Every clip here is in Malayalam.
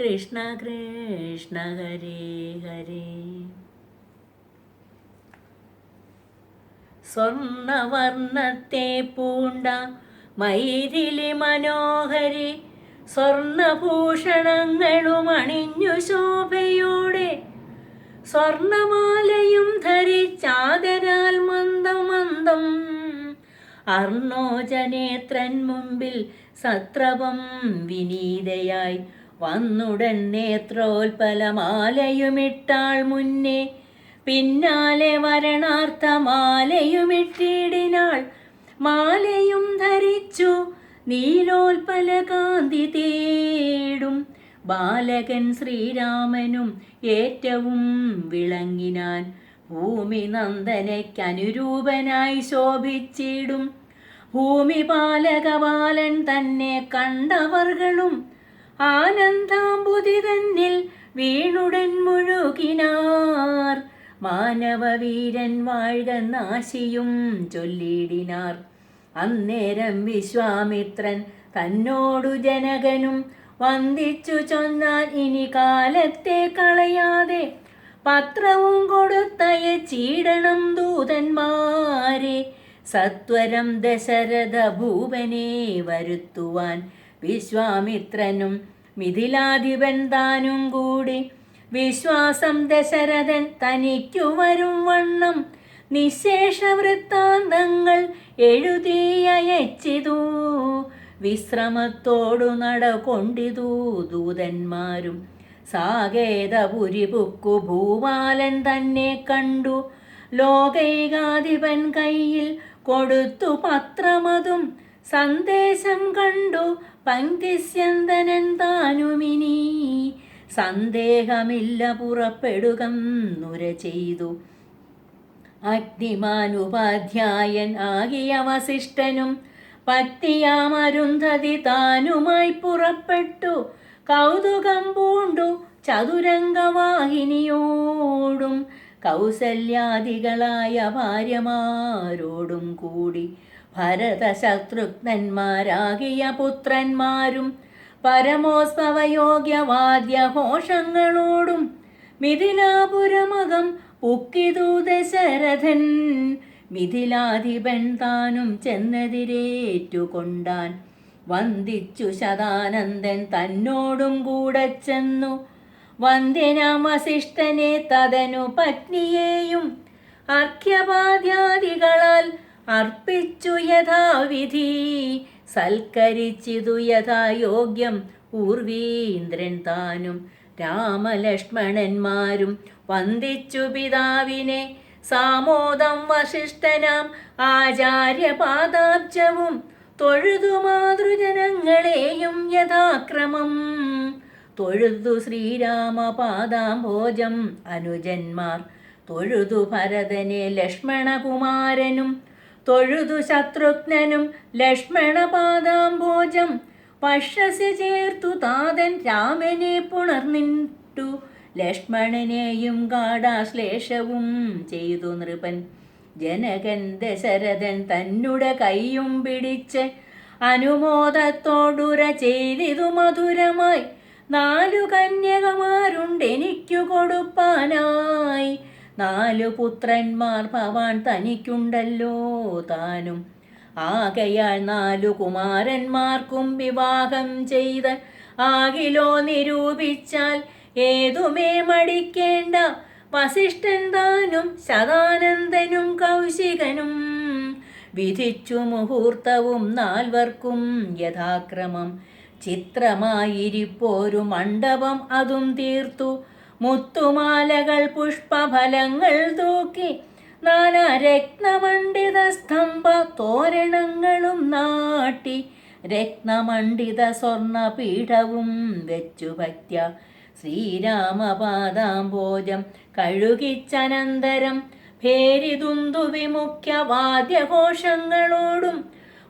കൃഷ്ണ കൃഷ്ണ ഹരേ ഹരേ. സ്വർണവർണത്തെ പൂണ്ട മൈരിലി മനോഹരി സ്വർണഭൂഷണങ്ങളും അണിഞ്ഞു ശോഭയോടെ സ്വർണമാലയും ധരിച്ചാദരാൽ മന്ദം മന്ദം. അർണോജനേത്രൻ മുമ്പിൽ സത്രവം വിനീതയായി വന്നുടൻ നേത്രോൽപലമാലയുമിട്ടാൾ മുന്നേ പിന്നാലെ വരണാർത്ഥ മാലയുമിട്ടിടിനാൾ മാലയും ധരിച്ചു നീലോൽപല കാന്തി തേടും. ബാലകൻ ശ്രീരാമനും ഏറ്റവും വിളങ്ങിനാൻ ഭൂമി നന്ദനയ്ക്കനുരൂപനായി ശോഭിച്ചിടും. ഭൂമി പാലകപാലൻ തന്നെ കണ്ടവർകളും ആനന്ദാംബുതി തന്നിൽ വീണുടൻ മുഴുകിനാർ. മാനവവീരൻ വാഴ്ക നാശിയും ചൊല്ലിടിനാർ. അന്നേരം വിശ്വാമിത്രൻ തന്നോടു ജനകനും വന്ദിച്ചു ചൊന്നാൽ ഇനി കാലത്തെ കളയാതെ പത്രവും കൊടുത്തയ ചീടണം ദൂതന്മാരെ. സത്വരം ദശരഥ ഭൂപനെ വരുത്തുവാൻ വിശ്വാമിത്രനും മിഥിലാധിപൻ താനും കൂടി വിശ്വാസം ദശരഥൻ തനിക്കു വരും വണ്ണം. നിശേഷ വൃത്താന്തങ്ങൾ എഴുതിയയച്ചിതു വിശ്രമത്തോടു നടകൊണ്ടിതു ദൂതന്മാരും. സാകേതപുരി പുക്കു ഭൂപാലൻ തന്നെ കണ്ടു. ലോകൈകാധിപൻ കയ്യിൽ കൊടുത്തു പത്രമതും. സന്ദേശം കണ്ടു പങ്കിസ്യന്തനൻ താനുമിനി. സന്ദേഹമില്ല പുറപ്പെടുകം നുര ചെയ്തു. അഗ്നിമാനുപാധ്യായൻ ആകിയ വസിഷ്ഠനും പത്തിയാമരുന്ധതി താനുമായി പുറപ്പെട്ടു. കൗതുകം പൂണ്ടു ചതുരംഗവാഹിനിയോടും. കൗസല്യാദികളായ ഭാര്യമാരോടും കൂടി ഭരതശത്രുഘ്നന്മാരാകിയ പുത്രന്മാരും പരമോത്സവയോഗ്യവാദ്യഘോഷങ്ങളോടും മിഥിലാപുരമകം പുക്കിതു ദശരഥൻ മിഥിലാധിപൻ താനും ചെന്നെതിരേറ്റുകൊണ്ടാൻ വന്ദിച്ചു ശതാനന്ദൻ തന്നോടും കൂടെ ചെന്നു. വന്ദ്യനാം വസിഷ്ഠനെ തതനു പത്നിയെയും അർഘ്യപാദ്യാദികളാൽ അർപ്പിച്ചു യഥാവിധി സൽക്കരിച്ചിതു യഥായോഗ്യം. പൂർവീന്ദ്രൻ താനും രാമലക്ഷ്മണന്മാരും വന്ദിച്ചു പിതാവിനെ. സാമോദം വശിഷ്ഠനാം ആചാര്യപാദാബ്ജവും തൊഴുതു മാതൃജനങ്ങളെയും യഥാക്രമം. തൊഴുതു ശ്രീരാമപാദാംഭോജം അനുജന്മാർ. തൊഴുതു ഭരതനെ ലക്ഷ്മണകുമാരനും തൊഴുതു ശത്രുഘ്നനും ലക്ഷ്മണപാദാംബോജം. പക്ഷസ്യ ചേർത്തു താതൻ രാമനെ പുണർനിട്ടു ലക്ഷ്മണനെയും ഗാഢാശ്ലേഷവും ചെയ്തു നൃപൻ. ജനകൻ ദശരഥൻ തന്നുടെ കൈയും പിടിച്ച് അനുമോദത്തോടുര ചെയ്തിതു മധുരമായി. നാലു കന്യകമാരുണ്ട് കന്യകമാരുണ്ടെനിക്കു കൊടുപ്പാനായി. നാലു പുത്രന്മാർ ഭവാൻ തനിക്കുണ്ടല്ലോ. താനും ആകയാൽ നാലു കുമാരന്മാർക്കും വിവാഹം ചെയ്ത് ആകിലോ നിരൂപിച്ചാൽ ഏതുമേ മടിക്കേണ്ട. വസിഷ്ഠൻ താനും ശതാനന്ദനും കൗശികനും വിധിച്ചു മുഹൂർത്തവും നാൽവർക്കും യഥാക്രമം. ചിത്രമായിരിപ്പോരു മണ്ഡപം അതും തീർത്തു. മുത്തുമാലകൾ പുഷ്പഫലങ്ങൾ തൂക്കി നാനാ രത്നമണ്ഡിത സ്തംഭ തോരണങ്ങളും നാട്ടി രത്നമണ്ഡിത സ്വർണപീഠവും വെച്ചു ഭക്യ ശ്രീരാമപാദാംബോജം കഴുകിച്ചനന്തരം ഭേരിതുന്തു വിമുഖ്യ വാദ്യഘോഷങ്ങളോടും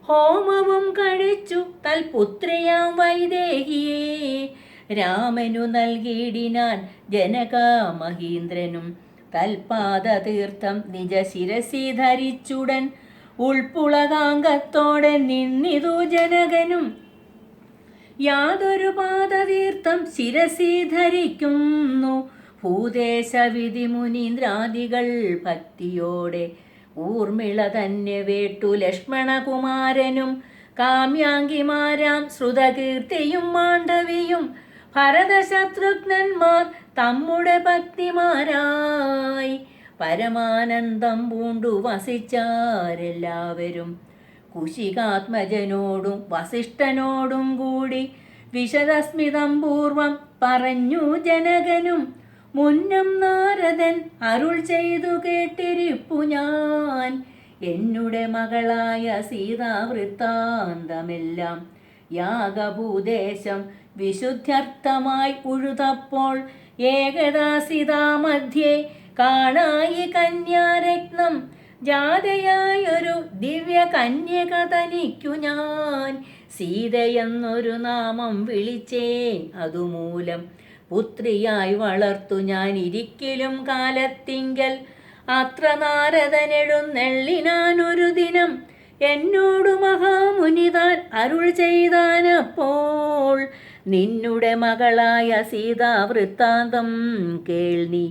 ഹോമവും കഴിച്ചു തൽപുത്രിയാം വൈദേഹിയെ. രാമനു നൽകിയിടിനാൻ ജനകാമഹീന്ദ്രനും തൽപാദതീർത്ഥം നിജ ശിരസി ധരിച്ചുടൻ ഉൾപ്പുളകാംഗത്തോടെ നിന്നിതു ജനകനും. യാതൊരു പാദതീർത്ഥം ശിരസി ധരിക്കുന്നു. ഭൂദേശവിധി മുനീന്ദ്രാദികൾ ഭക്തിയോടെ ഊർമിള തന്നെ വേട്ടു ലക്ഷ്മണകുമാരനും കാമ്യാങ്കിമാരാം ശ്രുതകീർത്തിയും മാണ്ഡവിയും ഭരതശത്രുഘ്നന്മാർ തമ്മുടെ ഭക്തിമാരായി പരമാനന്ദം പൂണ്ടു വസിച്ചാരെല്ലാവരും. കുശികാത്മജനോടും വസിഷ്ഠനോടും കൂടി വിശദസ്മിതം പൂർവം പറഞ്ഞു ജനകനും മുന്നം നാരദൻ അരുൾ ചെയ്തു കേട്ടിരിപ്പു ഞാൻ. എന്നുടെ മകളായ സീതാവൃത്താന്തമെല്ലാം യാഗഭൂദേശം വിശുദ്ധ്യർത്ഥമായി ഉഴുതപ്പോൾ ഏകദാസിതാ മധ്യേ കാണായി കന്യാരത്നം. ജാതയായൊരു ദിവ്യ കന്യക തനിക്കു ഞാൻ. സീതയെന്നൊരു നാമം വിളിച്ചേ അതുമൂലം പുത്രിയായി വളർത്തു ഞാൻ ഇരിക്കലും കാലത്തിങ്കൽ. അത്ര നാരദനെഴുന്നെള്ളിനാനൊരു ദിനം എന്നോടു മഹാമുനിതാൻ അരുൾ ചെയ്താനപ്പോൾ നിന്നുടെ മകളായ സീതാ വൃത്താന്തം കേൾനി.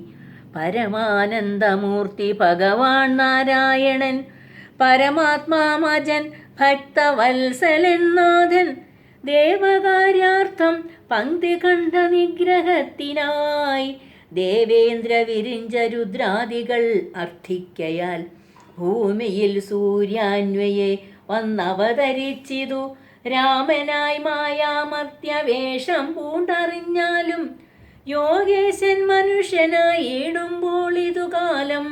പരമാനന്ദമൂർത്തി ഭഗവാൻ നാരായണൻ പരമാത്മാമജൻ ഭക്തവത്സലൻ നാഥൻ ദേവകാര്യാർത്ഥം പങ്ക്തി കണ്ട നിഗ്രഹത്തിനായി ദേവേന്ദ്ര വിരിഞ്ച രുദ്രാദികൾ അർത്ഥിക്കയാൽ ഭൂമിയിൽ സൂര്യാന്വയെ വന്നവതരിച്ചിതു. രാമനായി മായാമർത്യവേഷം പൂണ്ടറിഞ്ഞാലും യോഗേശൻ മനുഷ്യനായിടുമ്പോൾ ഇതു കാലം.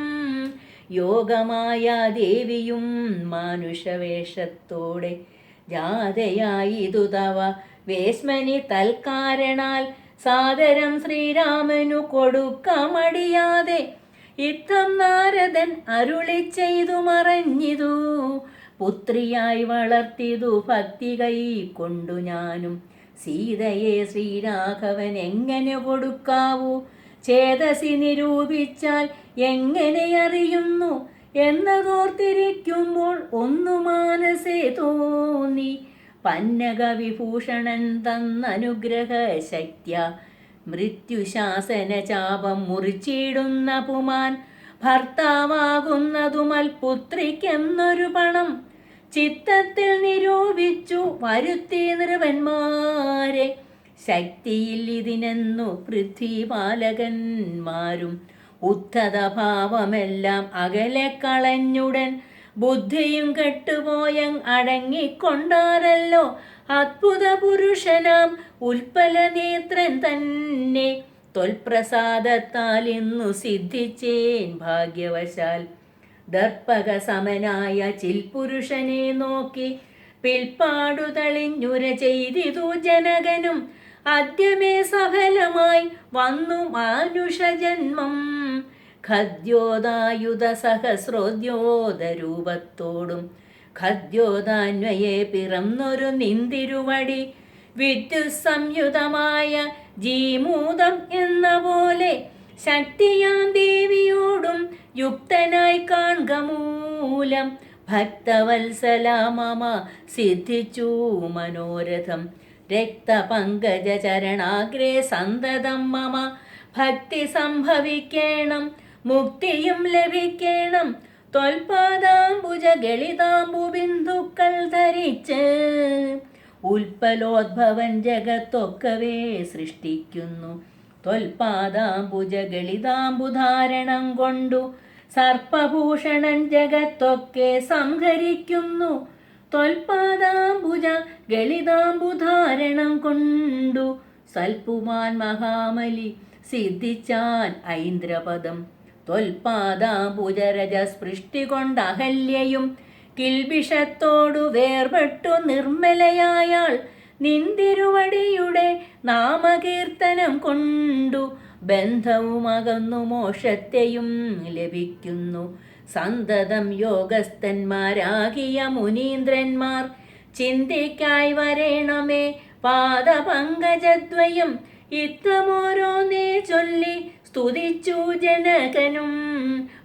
യോഗമായ ദേവിയും മനുഷ്യവേഷത്തോടെ ജാതയായിതു തവ. വേശ്മനി തൽക്കാരണാൽ സാദരം ശ്രീരാമനു കൊടുക്കമടിയാതെ ഇത്തം നാരദൻ അരുളി ചെയ്തു മറഞ്ഞിതു. പുത്രിയായി വളർത്തിതു ഭക്തി കൈ കൊണ്ടു ഞാനും. സീതയെ ശ്രീരാഘവൻ എങ്ങനെ കൊടുക്കാവൂ? ചേതസി നിരൂപിച്ചാൽ എങ്ങനെ അറിയുന്നു? എന്നതോർത്തിരിക്കുമ്പോൾ ഒന്നു മാനസേ തോന്നി. പന്നക വിഭൂഷണൻ തന്നനുഗ്രഹ ശക്യ മൃത്യുശാസന ചാപം മുറിച്ചിടുന്ന പുമാൻ ഭർത്താവാകുന്നതുമൽ പുത്രിക്കെന്നൊരു പണം ചിത്തത്തിൽ നിരൂപിച്ചു വരുത്തി നിറവന്മാരെ ശക്തിയിൽ ഇതിനെന്നു പൃഥ്വിപാലകന്മാരും ഉദ്ധത ഭാവമെല്ലാം അകലെ കളഞ്ഞുടൻ ബുദ്ധിയും കെട്ടുപോയങ് അടങ്ങിക്കൊണ്ടാരല്ലോ അത്ഭുത പുരുഷനാം ഉൽപ്പല നേത്രൻ തന്നെ. തൊൽപ്രസാദത്താൽ ഇന്നു സിദ്ധിച്ചേൻ ഭാഗ്യവശാൽ. ദർപ്പക സമനായ ചിൽപുരുഷനെ നോക്കി പിൽപ്പാടു തളിഞ്ഞുര ചെയ്തിതു ജനകനും. ആദ്യമേ സഫലമായി വന്നു മാനുഷജന്മം ഖദ്യോദായുധ സഹസ്രോദ്യോതരൂപത്തോടും ഖദ്യോദാന്വയെ പിറന്നൊരു നിന്തിരുവടി. വിദ്യുത് സംയുതമായ ജീമൂതം എന്ന പോലെ ശക്തിയാം ദേവിയോടും യുക്തനായി കാണുക മൂലം. ഭക്തവത്സലാമ സിദ്ധിച്ചു മനോരഥം. രക്തപങ്കജ ചരണാഗ്രേ സന്തതം മമ. ഭക്തി സംഭവിക്കണം മുക്തിയും ലഭിക്കണം. തൊൽപാദാംബുജ ഗളിതാംബു ബിന്ദുക്കൾ ധരിച്ച് ഉൽപ്പലോദ്ഭവൻ ജഗത്തൊക്കവേ സൃഷ്ടിക്കുന്നു. തൊൽപാദാംബുജ ഗളിതാംബുധാരണം കൊണ്ടു സർപ്പഭൂഷണൻ ജഗത്തൊക്കെ സംഹരിക്കുന്നു. തൊൽപാദാംബുജ ഗളിതാംബുധാരണം കൊണ്ടു സൽപുമാൻ മഹാമലി സിദ്ധിച്ചാൻ ഐന്ദ്രപദം ത്വൽപാദാംബുജരജ സ്പൃഷ്ടി കൊണ്ട് അഹല്യയും കിൽബിഷത്തോടു വേർപെട്ടു നിർമ്മലയായാൾ നിന്തിരുവടിയുടെ നാമകീർത്തനം കൊണ്ടു ബന്ധവുമകന്നു മോക്ഷത്തെയും ലഭിക്കുന്നു. സന്തതം യോഗസ്ഥന്മാരാകിയ മുനീന്ദ്രന്മാർ ചിന്തയ്ക്കായി വരേണമേ പാദപങ്കജദ്വയം ഇത്തമോരോന്നേ ചൊല്ലി സ്തുതിച്ചു ജനകനും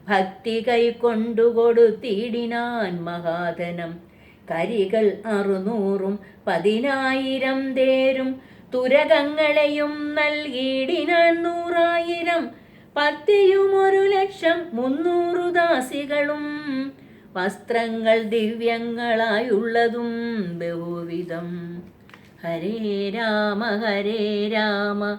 ഭക്തി കൈക്കൊണ്ടു കൊടുത്തിടിനാൻ മഹാധനം. കരികൾ അറുനൂറും പതിനായിരം തേരും തുരകങ്ങളെയും നൽകിയിടിനാൻ നൂറായിരം. പത്തിയും ഒരു ലക്ഷം മുന്നൂറു ദാസികളും വസ്ത്രങ്ങൾ ദിവ്യങ്ങളായുള്ളതും ബഹുവിധം. ഹരേ രാമ ഹരേ രാമ